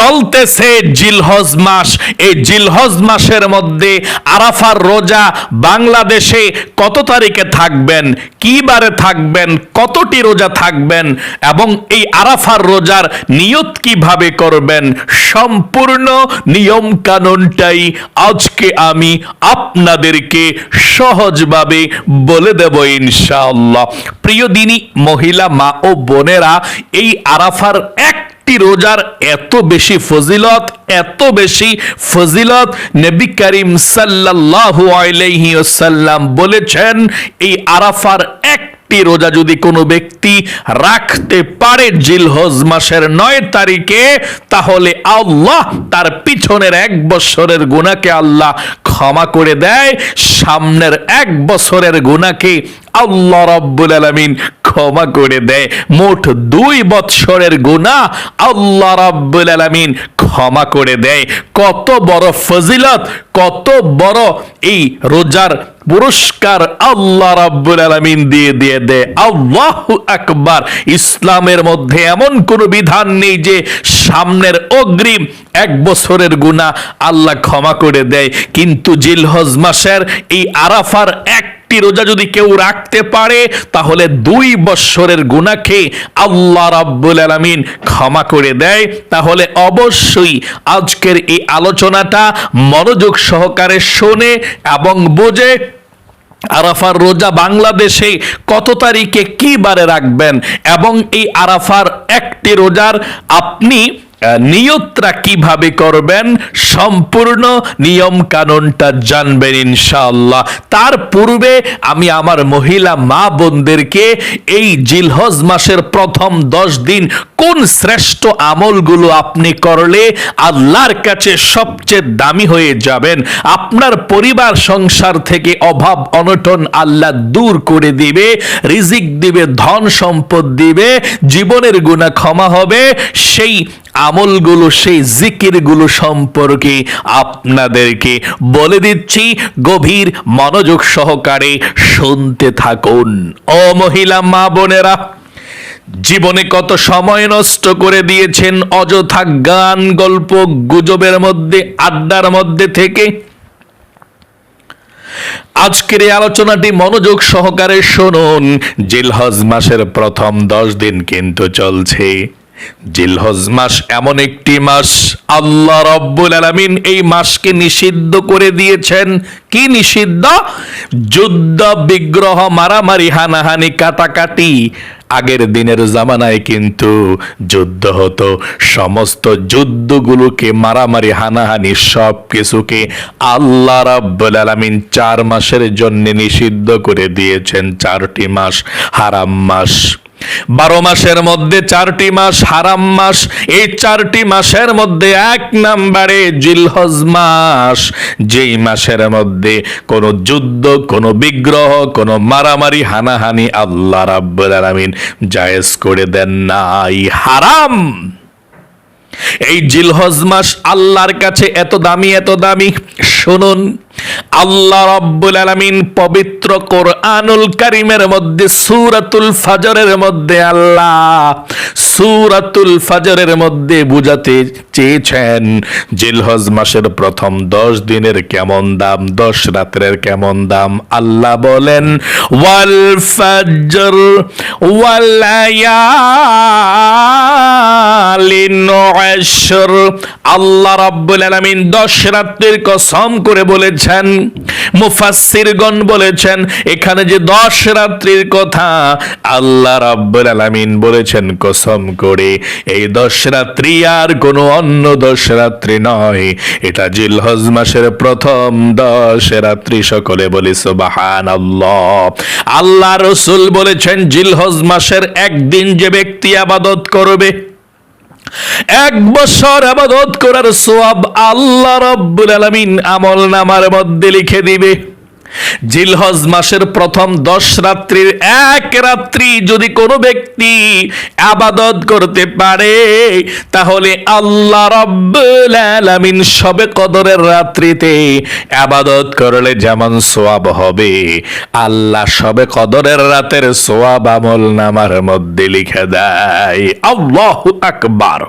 চলতেছে জিলহজ মাস। এই জিলহজ মাসের মধ্যে আরাফার রোজা বাংলাদেশে কত তারিখে থাকবেন? কি বারে থাকবেন? কতটি রোজা থাকবেন? এবং এই আরাফার রোজার নিয়ত কীভাবে করবেন? সম্পূর্ণ নিয়ম কানুনটাই আজকে আমি আপনাদেরকে সহজভাবে বলে দেব ইনশাআল্লাহ। প্রিয় দিনী, মহিলা, মা ও বোনেরা, এই আরাফার এক একটি রোজার এত বেশি ফজিলত, এত বেশি ফজিলত নবী করিম সাল্লাল্লাহু আলাইহি ওয়াসাল্লাম বলেছেন, এই আরাফার একটি রোজা যদি কোনো ব্যক্তি রাখতে পারে জিলহজ মাসের নয় তারিখে, তাহলে আল্লাহ তার পিছনের এক বছরের গুণাকে আল্লাহ ক্ষমা করে দেয়। সামনের এক বছরের গুণাকে আল্লাহ রব্বুল আলামিন ক্ষমা করে দেয়। মোট দুই বৎসরের গুণা আল্লাহ রাব্বুল আলামিন ক্ষমা করে দেয়। কত বড় ফজিলত, কত বড় এই রোজার পুরস্কার আল্লাহ রাব্বুল আলামিন দিয়ে দিয়ে দেয়। আল্লাহু আকবার। ইসলামের মধ্যে এমন কোনো বিধান নেই যে সামনের অগ্রিম এক বছরের গুণা আল্লাহ ক্ষমা করে দেয়। কিন্তু জিলহজ মাসের এই আরাফার এক একটি রোজা যদি কেউ রাখতে পারে, তাহলে দুই বৎসরের গুণাকে আল্লাহ রাব্বুল আলামিন ক্ষমা করে দেয়। তাহলে অবশ্যই আজকের এই আলোচনাটা মনোযোগ সহকারে শোনে এবং বোঝে আরাফার রোজা বাংলাদেশে কত তারিখে কি বারে রাখবেন এবং এই আরাফার একটি রোজার আপনি আহ, নিয়তরা কীভাবে করবেন? সম্পূর্ণ নিয়ম কানুনটা জানবেন ইনশাআল্লাহ। তার পূর্বে আমি আমার মহিলা মা বোনদেরকে এই জিলহজ মাসের প্রথম দশ দিন কোন শ্রেষ্ঠ আমলগুলো আপনি করলে আল্লাহর কাছে সবচেয়ে দামি হয়ে যাবেন? আপনার পরিবার সংসার থেকে অভাব অনটন আল্লাহ দূর করে দিবে রিজিক দিবে ধন সম্পদ দিবে জীবনের গুণা ক্ষমা হবে সেই আমলগুলো, সেই জিকিরগুলো সম্পর্কে আপনাদেরকে বলে দিচ্ছি। গভীর মনোযোগ সহকারে শুনতে থাকুন। ও মহিলা, মা বোনেরা, জীবনে কত সময় নষ্ট করে দিয়েছেন অযথা গান, গল্প, গুজবের মধ্যে, আড্ডার মধ্যে থেকে? আজকের এই আলোচনাটি মনোযোগ সহকারে শুনুন। জিলহজ মাসের প্রথম দশ দিন কিন্তু চলছে। জিলহজ মাস এমন একটি মাস। আল্লাহ রব্বুল আলামিন এই মাসকে নিষিদ্ধ করে দিয়েছেন। কি নিষিদ্ধ? যুদ্ধ, বিগ্রহ, মারামারি, হানাহানি, কাটাকাটি। আগের দিনের জামানায় কিন্তু যুদ্ধ হতো। সমস্ত যুদ্ধগুলোকে, মারামারি, হানাহানি সব কিছুকে আল্লাহ রাব্বুল আলামিন চার মাসের জন্য নিষিদ্ধ করে দিয়েছেন। চারটি মাস হারাম মাস। বারো মাসের মধ্যে চারটি মাস, হারাম মাস, এই চারটি মাসের মধ্যে এক নাম্বারে জিলহজ মাস। যেই মাসের মধ্যে কোনো যুদ্ধ, কোনো বিগ্রহ, কোনো মারামারি, হানাহানি আল্লাহ রাব্বুল আলামিন জায়েজ করে দেন নাই। হারাম! এই জিলহজ মাস আল্লাহর কাছে এত দামি এত দামি। শুনুন আল্লাহ রব্বুল আলামিন পবিত্র কোরআনুল কারিমের মধ্যে, সূরাতুল ফাজরের মধ্যে আল্লাহ সূরাতুল ফাজরের মধ্যে বুঝাতে চেয়েছেন, জিলহজ মাসের প্রথম দশ দিনের কেমন দাম, দশ রাত্রের কেমন দাম? আল্লাহ বলেন, ওয়াল ফাজর আল্লাহ রাব্বুল আলামিন দশ রাত্রির কসম করে বলেছেন মুফাসসিরগণ বলেছেন, এখানে যে দশ রাত্রির কথা আল্লাহ রাব্বুল আলামিন বলেছেন, কসম করে, এই দশ রাত্রি আর কোনো অন্য দশ রাত্রি নয়। এটা জিলহজ মাসের প্রথম দশ রাত্রি সকলে বলি সুবাহান আল্লাহ আল্লাহ রসুল বলেছেন, জিলহজ মাসের একদিন যে ব্যক্তি আবাদত করবে এক বছর আবাদত করার সোয়াব আল্লাহ রব্বুল আলমিন আমল নামার মধ্যে লিখে দিবে। জিলহজ মাসের প্রথম দশ রাত্রির এক রাত্রি যদি কোনো ব্যক্তি আবাদত করতে পারে, তাহলে আল্লাহ রব্বুল আলামিন সবে কদরের রাত্রিতে আবাদত করলে যেমন সোয়াব হবে। আল্লাহ সবে কদরের রাতের সোয়াব আমল নামার মধ্যে লিখে দেয়, আল্লাহু আকবার।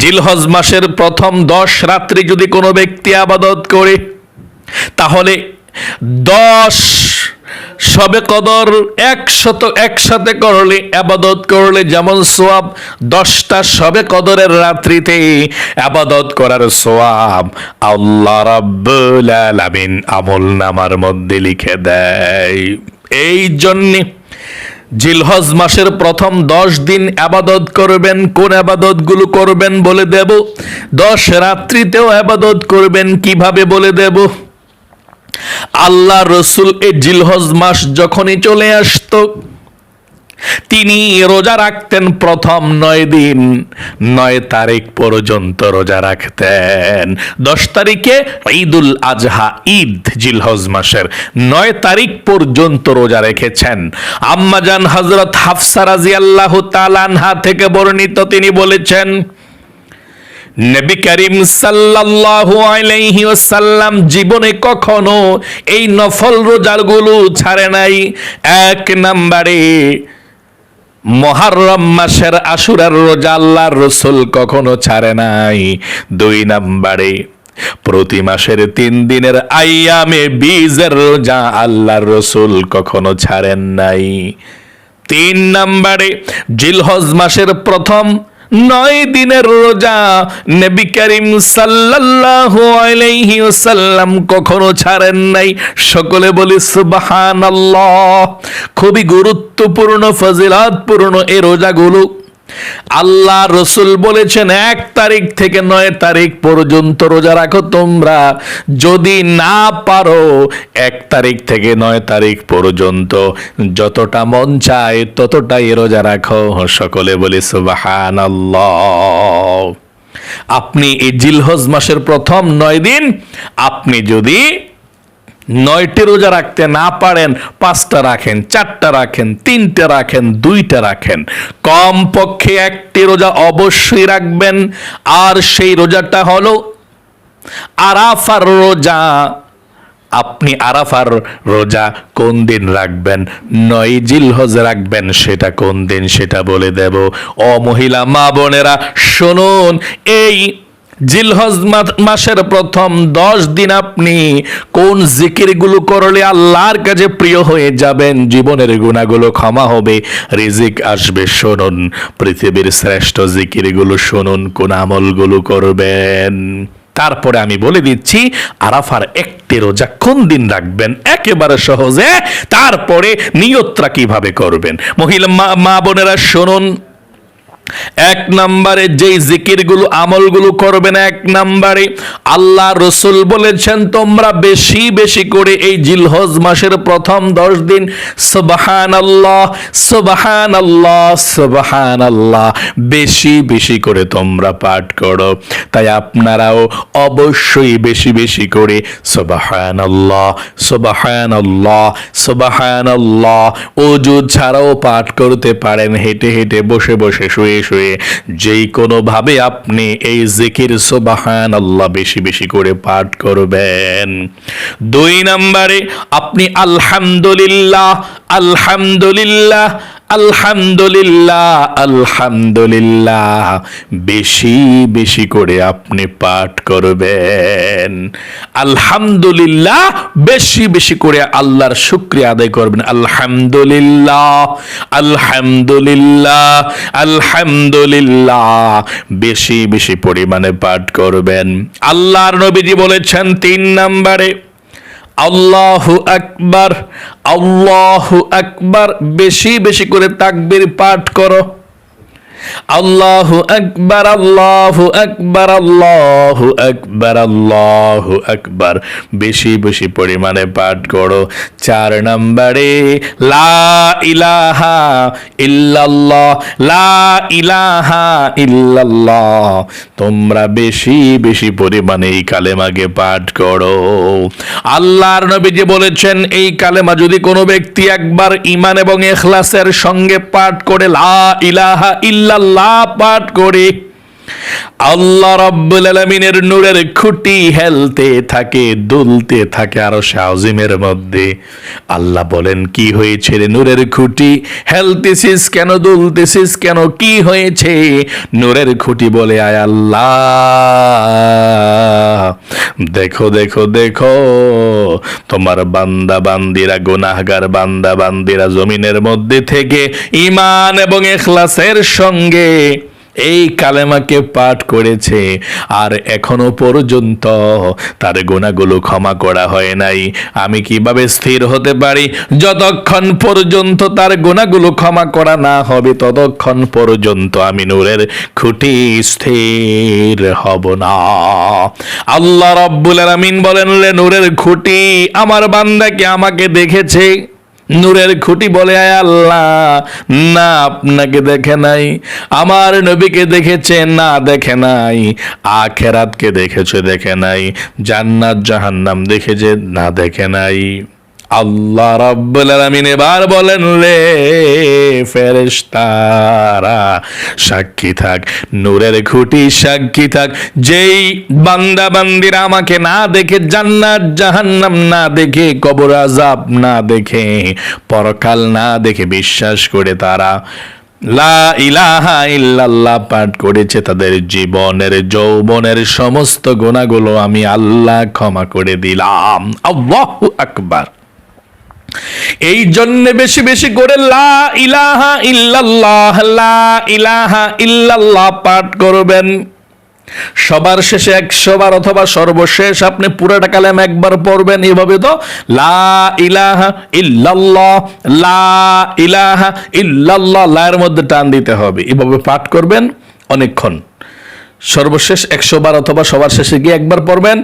জিলহজ মাসের প্রথম দশ রাত্রি যদি কোনো ব্যক্তি আবাদত করে, তাহলে দশ সবে কদর, একশত, একসাথে করলে, আবাদত করলে যেমন সোয়াব, দশটা সবে কদরের রাত্রিতে আবাদত করার সোয়াব আল্লাহ আলামিন আমল নামার মধ্যে লিখে দেয়। এই জন্যে জিলহজ মাসের প্রথম দশ দিন আবাদত করবেন, কোন আবাদতগুলো করবেন বলে দেব? দশ রাত্রিতেও আবাদত করবেন, কীভাবে বলে দেব? আল্লাহ রসুল এ জিলহজ মাস যখনই চলে আসতো, তিনি রোজা রাখতেন প্রথম নয় দিন। নয় তারিখ পর্যন্ত রোজা রাখতেন। দশ তারিখে ঈদুল আজহা, ঈদ জিলহজ মাসের। নয় তারিখ পর্যন্ত রোজা রেখেছেন। আম্মাজান হজরত হাফসা রাজি আল্লাহ তালানহা থেকে বর্ণিত তিনি বলেছেন নবী করিম সাল্লাল্লাহু আলাইহি ওয়াসাল্লাম জীবনে কখনো এই নফল রোজাগুলো ছাড়ে নাই। এক নম্বরে মহারম মাসের আশুরার রোজা আল্লাহর রসুল কখনো ছাড়ে নাই। দুই নাম্বারে প্রতি মাসের তিন দিনের আইয়ামে বীজের রোজা আল্লাহর রসুল কখনো ছাড়েন নাই। তিন নাম্বারে জিলহজ মাসের প্রথম নয় দিনের রোজা নবী করিম সাল্লাল্লাহু আলাইহি ওয়াসাল্লাম কখনো ছাড়েন নাই। সকলে বলি, সুবহানাল্লাহ। খুবই গুরুত্বপূর্ণ, ফজিলাতপূর্ণ এই রোজাগুলো। আল্লাহ রসুল বলেছেন, এক তারিখ থেকে নয় তারিখ পর্যন্ত রোজা রাখো তোমরা। যদি না পারো, এক তারিখ থেকে নয় তারিখ পর্যন্ত যতটা মন চায় ততটাই রোজা রাখো। সকলে বলি সুবাহান আপনি এই জিলহজ মাসের প্রথম নয় দিন, আপনি যদি নয়টি রোজা রাখতে না পারেন, পাঁচটা রাখেন, চারটা রাখেন, তিনটে রাখেন, দুইটা রাখেন। কম পক্ষে একটি রোজা অবশ্যই রাখবেন, আর সেই রোজাটা হলো আরাফার রোজা। আপনি আরাফার রোজা কোন দিন রাখবেন? নয় জিলহজ রাখবেন, সেটা কোন দিন সেটা বলে দেব। ও মহিলা মা বোনেরা, শুনুন, এই জিলহজ মাসের প্রথম দশ দিন আপনি কোন জিকিরগুলো করলে আল্লাহর কাছে প্রিয় হয়ে যাবেন? জীবনের গুণাগুলো ক্ষমা হবে, রিজিক আসবে, শুনুন। পৃথিবীর শ্রেষ্ঠ জিকিরগুলো শুনুন, কোন আমলগুলো করবেন। তারপরে আমি বলে দিচ্ছি, আরাফার একটি রোজা কোন দিন রাখবেন? একেবারে সহজে। তারপরে নিয়তরা কীভাবে করবেন? মহিলা মা বোনেরা, শুনুন। এক নম্বরে যেই জিকিরগুলো, আমলগুলো করবেন এক নম্বরে আল্লাহ রসুল বলেছেন, তোমরা বেশি বেশি করে এই জিলহজ মাসের প্রথম দশ দিন সুবাহান আল্লাহ সুবাহান আল্লাহ সুবাহান আল্লাহ বেশি বেশি করে তোমরা পাঠ করো। তাই আপনারাও অবশ্যই বেশি বেশি করে সুবাহান আল্লাহ সুবাহান আল্লাহ সুবাহান আল্লাহ অজু ছাড়াও পাঠ করতে পারেন, হেঁটে হেঁটে বসে বসে শুয়ে শুয়ে যেই কোনো ভাবে আপনি এই জিকির সোবাহান আল্লাহ বেশি বেশি করে পাঠ করবেন। দুই নম্বরে, আপনি আলহামদুলিল্লাহ আলহামদুলিল্লাহ আলহামদুলিল্লাহ আলহামদুলিল্লাহ। বেশি বেশি করে আপনি পাঠ করবেন। আলহামদুলিল্লাহ, বেশি বেশি করে আল্লাহর শুক্রিয়া আদায় করবেন। আলহামদুলিল্লাহ আলহামদুলিল্লাহ আলহামদুলিল্লাহ। বেশি বেশি পরিমাণে পাঠ করবেন। আল্লাহর নবীজি বলেছেন তিন নম্বরে আল্লাহু আকবার আল্লাহু আকবার বেশি বেশি করে তাকবির পাঠ করো। আল্লাহু আকবার আল্লাহু আকবার আল্লাহু আকবার আল্লাহু আকবার। বেশি বেশি পরিমাণে পাঠ করো। চার নম্বরে, লা ইলাহা ইল্লাল্লাহ, লা ইলাহা ইল্লাল্লাহ। তোমরা বেশি বেশি পরিমাণে এই কালেমাকে পাঠ করো। আল্লাহর নবী যে বলেছেন, এই কালেমা যদি কোনো ব্যক্তি একবার ইমান এবং এখলাসের সঙ্গে পাঠ করে, লা ইলাহা ইল্লাল্লাহ পাঠ করে। আল্লাহ রাব্বুল আলামিনের নূরের খুঁটি হেলতে থাকে, দুলতে থাকে আরও শাওজিমের মধ্যে। আল্লাহ বলেন, কি হয়েছে রে নূরের খুঁটি? হেলতেছিস কেন, দুলতেছিস কেন? কি হয়েছে? নূরের খুঁটি বলে, আয় আল্লাহ, দেখো দেখো দেখো, তোমার বান্দা বান্দিরা গুনাহগার বান্দা বান্দিরা জমিনের মধ্যে থেকে ইমান এবং এখলাসের সঙ্গে এই কালেমাকে পাঠ করেছে, আর এখনও পর্যন্ত তার গোনাগুলো ক্ষমা করা হয় নাই। আমি কীভাবে স্থির হতে পারি? যতক্ষণ পর্যন্ত তার গোনাগুলো ক্ষমা করা না হবে, ততক্ষণ পর্যন্ত আমি নূরের খুঁটি স্থির হব না। আল্লাহ রব্বুল আলামিন বলেন নূরের খুঁটি আমার বান্দাকে আমাকে দেখেছে। নূরের খুঁটি বলে, আয় আল্লাহ, না আপনাকে দেখে নাই, আমার নবীকে দেখেছে, না দেখে নাই, আখেরাতকে দেখেছে, দেখে নাই, জান্নাত, জাহান্নাম দেখেছে, না দেখে নাই। আল্লাহ রাব্বুল আলামিন এবার বলেন, রে ফেরেশতারা, সাক্ষী থাক, নূরের খুঁটি সাক্ষী থাক, যেই বান্দা বান্দিরা আমাকে না দেখে, জান্নাত, জাহান্নাম না দেখে, কবর আজাব না দেখে, পরকাল না দেখে বিশ্বাস করে তারা লা ইলাহা ইল্লাল্লাহ পাঠ করেছে, তাদের জীবনের যৌবনের সমস্ত গুণাগুলো আমি আল্লাহ ক্ষমা করে দিলাম। আল্লাহু আকবার। এই জন্য বেশি বেশি করে লা ইলাহা ইল্লাল্লাহ, লা ইলাহা ইল্লাল্লাহ পাঠ করবেন। সবার শেষে একশো বার অথবা সর্বশেষ আপনি পুরোটা কালেম একবার পড়বেন। এভাবে তো, লা ইলাহা ইল্লাল্লাহ, লা ইলাহা ইল্লাল্লাহ, লায়ের মধ্যে টান দিতে হবে। এভাবে পাঠ করবেন অনেকক্ষণ। সর্বশেষ একশো বার অথবা সবার শেষে গিয়ে একবার পড়বেন।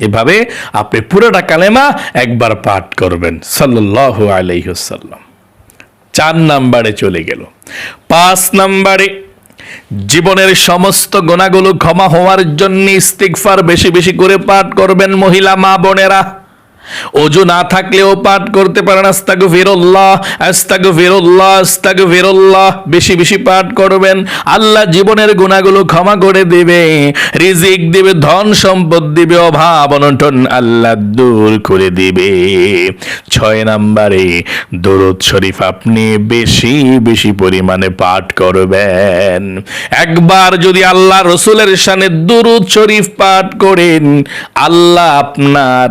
এভাবে আপনি পুরোটা কালেমা একবার পাঠ করবেন, সাল্লাল্লাহু আলাইহি ওয়াসাল্লাম। চার নাম্বারে চলে গেল। পাঁচ নাম্বারে, জীবনের সমস্ত গোনাগুলো ক্ষমা হওয়ার জন্য ইস্তিগফার বেশি বেশি করে পাঠ করবেন মহিলা মা বোনেরা। অজু না থাকলেও পাঠ করতে পারেন আস্তাগু ফিরল্লাহ আস্তাগু ফিরল্লাহ আস্তাগু ফিরল্লাহ বেশি বেশি পাঠ করবেন, আল্লাহ জীবনের গুণাগুলো ক্ষমা করে দিবে, রিজিক দিবে, ধন সম্পদ দিবে, অভাব অনটন আল্লাহ দূর করে দিবে। ছয় নাম্বারে, দরুদ শরীফ আপনি বেশি বেশি পরিমাণে পাঠ করবেন। একবার যদি আল্লাহ রসুলের সানে দুরুদ শরীফ পাঠ করেন, আল্লাহ আপনার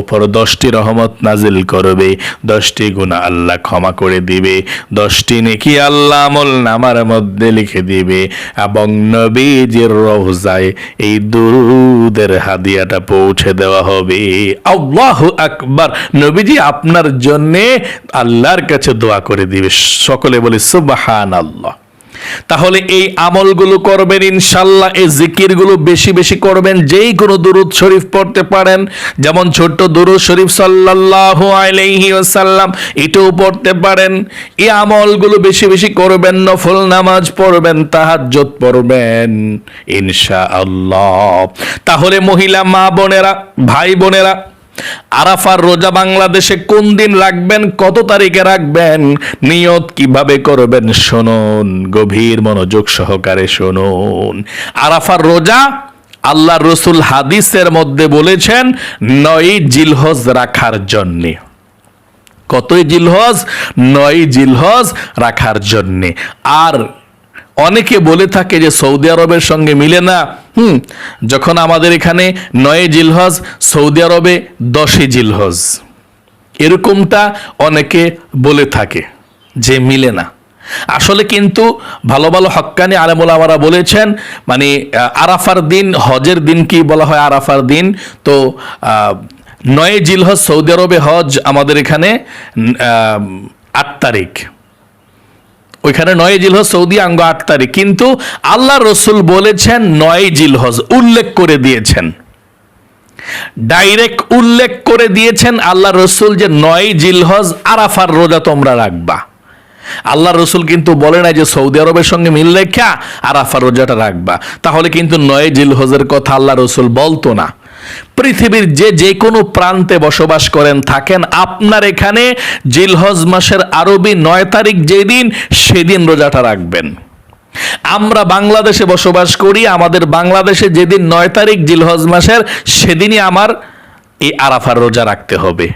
উপর দশটি রহমত নাজিল করবে, দশটি গুণা আল্লাহ ক্ষমা করে দিবে, দশটি নেকি আল্লাহ আমল নামার মধ্যে লিখে দিবে। এবং নবীজির রওজায় এই দুরুদের হাদিয়াটা পৌঁছে দেওয়া হবে। আল্লাহ আকবার! নবীজি আপনার জন্যে আল্লাহর কাছে দোয়া করে দিবে। সকলে বলে সুবাহান আল্লাহ তাহলে এই আমলগুলো করবেন, ইনশাল্লাহ এই জিকিরগুলো বেশি বেশি করবেন, যেই কোনো দুরুদ শরীফ পড়তে পারেন, যেমন ছোট্ট দুরুদ শরীফ সাল্লাল্লাহু আলাইহি ওয়াসাল্লাম, এটাও পড়তে পারেন। এই আমলগুলো বেশি বেশি করবেন, নফল নামাজ পড়বেন, তাহাজ্জুদ পড়বেন, ইনশাআল্লাহ। তাহলে মহিলা, মা বোনেরা, ভাই বোনেরা আরাফার রোজা বাংলাদেশে কোন দিন রাখবেন, কত তারিখে রাখবেন, নিয়ত কীভাবে করবেন শুনুন, গভীর মনোযোগ সহকারে শুনুন। আরাফার রোজা আল্লাহ রসুল হাদিসের মধ্যে বলেছেন, নয় জিলহজ রাখার জন্যে। কতই জিলহজ? নয় জিলহজ রাখার জন্যে। আর অনেকে বলে থাকে যে সৌদি আরবের সঙ্গে মিলে না। হুম, যখন আমাদের এখানে নয় জিলহজ, সৌদি আরবে দশই জিলহজ। এরকমটা অনেকে বলে থাকে যে মিলে না। আসলে কিন্তু ভালো ভালো হক্কানি আলেমুলামারা বলেছেন মানে আরাফার দিন, হজের দিন কি বলা হয় আরাফার দিন? তো নয় জিলহজ, সৌদি আরবে হজ আমাদের এখানে আট তারিখ। ওইখানে নয় জিলহজ, সৌদি আঙ্গ আট তারিখ। কিন্তু আল্লাহ রসুল বলেছেন, নয় জিলহজ উল্লেখ করে দিয়েছেন। ডাইরেক্ট উল্লেখ করে দিয়েছেন আল্লাহ রসুল যে নয় জিলহজ আরাফার রোজা তোমরা রাখবা। আল্লাহ রসুল কিন্তু বলে না যে সৌদি আরবের সঙ্গে মিল রেখা আরাফা রোজাটা রাখবা। তাহলে কিন্তু নয় জিলহজের কথা আল্লাহ রসুল বলতো না। পৃথিবীর যে যে কোনো প্রান্তে বসবাস করেন, থাকেন। আপনার এখানে জিলহজ মাসের আরবি নয় তারিখ যেদিন, সেদিন রোজাটা রাখবেন। আমরা বাংলাদেশে বসবাস করি, আমাদের বাংলাদেশে যেদিন নয় তারিখ জিলহজ মাসের, সেদিনই আমার এই আরাফার রোজা রাখতে হবে।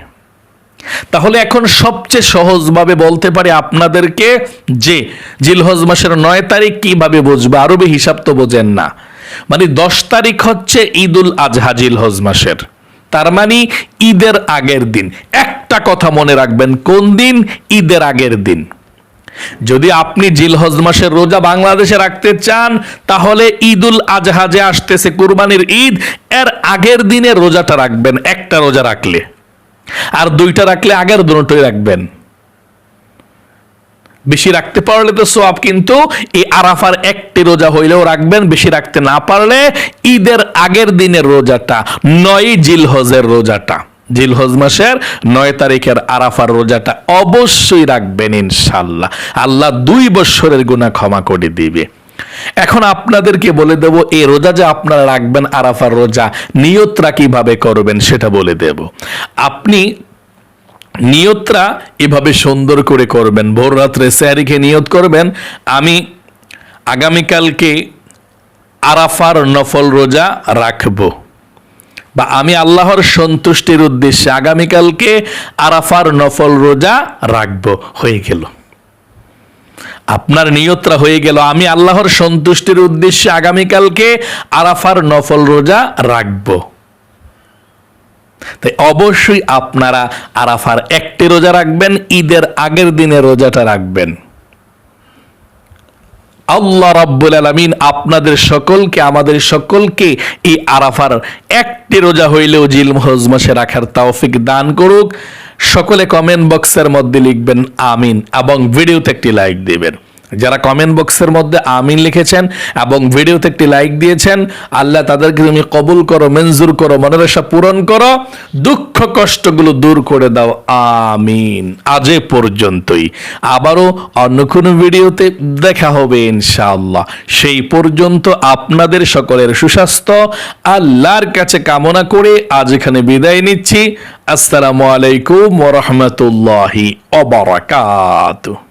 তাহলে এখন সবচেয়ে সহজভাবে বলতে পারি আপনাদেরকে যে জিলহজ মাসের নয় তারিখ কীভাবে বুঝবে? আরবি হিসাব তো বোঝেন না। মানে দশ তারিখ হচ্ছে ঈদুল আজহা জিলহজ মাসের। তার মানে ঈদের আগের দিন। একটা কথা মনে রাখবেন, কোন দিন? ঈদের আগের দিন। যদি আপনি জিলহজ মাসের রোজা বাংলাদেশে রাখতে চান, তাহলে ঈদুল আজহা যে আসতেছে, কুরবানির ঈদ, এর আগের দিনে রোজাটা রাখবেন, একটা রোজা রাখলে। আর দুইটা রাখলে আগের দুটোই রাখবেন। বেশি রাখতে পারলে তো সোয়াব কিন্তু এই আরাফার একটি রোজা হইলেও রাখবেন, বেশি রাখতে না পারলে ঈদের আগের দিনের রোজাটা, নয় জিলহজের রোজাটা। জিলহজ মাসের নয় তারিখের আরাফার রোজাটা অবশ্যই রাখবেন ইনশাল্লাহ আল্লাহ দুই বৎসরের গুণা ক্ষমা করে দিবে। এখন আপনাদেরকে বলে দেব, এই রোজা যে আপনারা রাখবেন, আরাফার রোজা নিয়তরা কীভাবে করবেন সেটা বলে দেব। আপনি নিয়তরা এভাবে সুন্দর করে করবেন। ভোর রাত্রে স্যারিকে নিয়ত করবেন। আমি আগামীকালকে আরাফার নফল রোজা রাখব। বা আমি আল্লাহর সন্তুষ্টির উদ্দেশ্যে আগামীকালকে আরাফার নফল রোজা রাখব। হয়ে গেল। আপনার নিয়তরা হয়ে গেল। আমি আল্লাহর সন্তুষ্টির উদ্দেশ্যে আগামীকালকে আরাফার নফল রোজা রাখব। তাই অবশ্যই আপনারা আরাফার একটি রোজা রাখবেন, ঈদের আগের দিনে রোজাটা রাখবেন। আল্লাহ রাব্বুল আলামিন আপনাদের সকলকে, আমাদের সকলকে এই আরাফার একটি রোজা হইলেও জিল মাসে রাখার তৌফিক দান করুক। সকলে কমেন্ট বক্সের মধ্যে লিখবেন, আমিন এবং ভিডিওতে একটি লাইক দিবেন। যারা কমেন্ট বক্সের মধ্যে আমিন লিখেছেন এবং ভিডিওতে একটি লাইক দিয়েছেন, আল্লাহ তাদেরকে তুমি কবুল করো, মঞ্জুর করো, মনের আশা পূরণ করো, দুঃখ কষ্টগুলো দূর করে দাও, আমিন। আজ পর্যন্তই। আবারও অন্য কোনো ভিডিওতে দেখা হবে ইনশাআল্লাহ। সেই পর্যন্ত আপনাদের সকলের সুস্বাস্থ্য, আল্লাহর কাছে কামনা করে আজ এখানে বিদায় নিচ্ছি। আসসালামু আলাইকুম ওরহমতুল্লাহি অবরাকাতুহ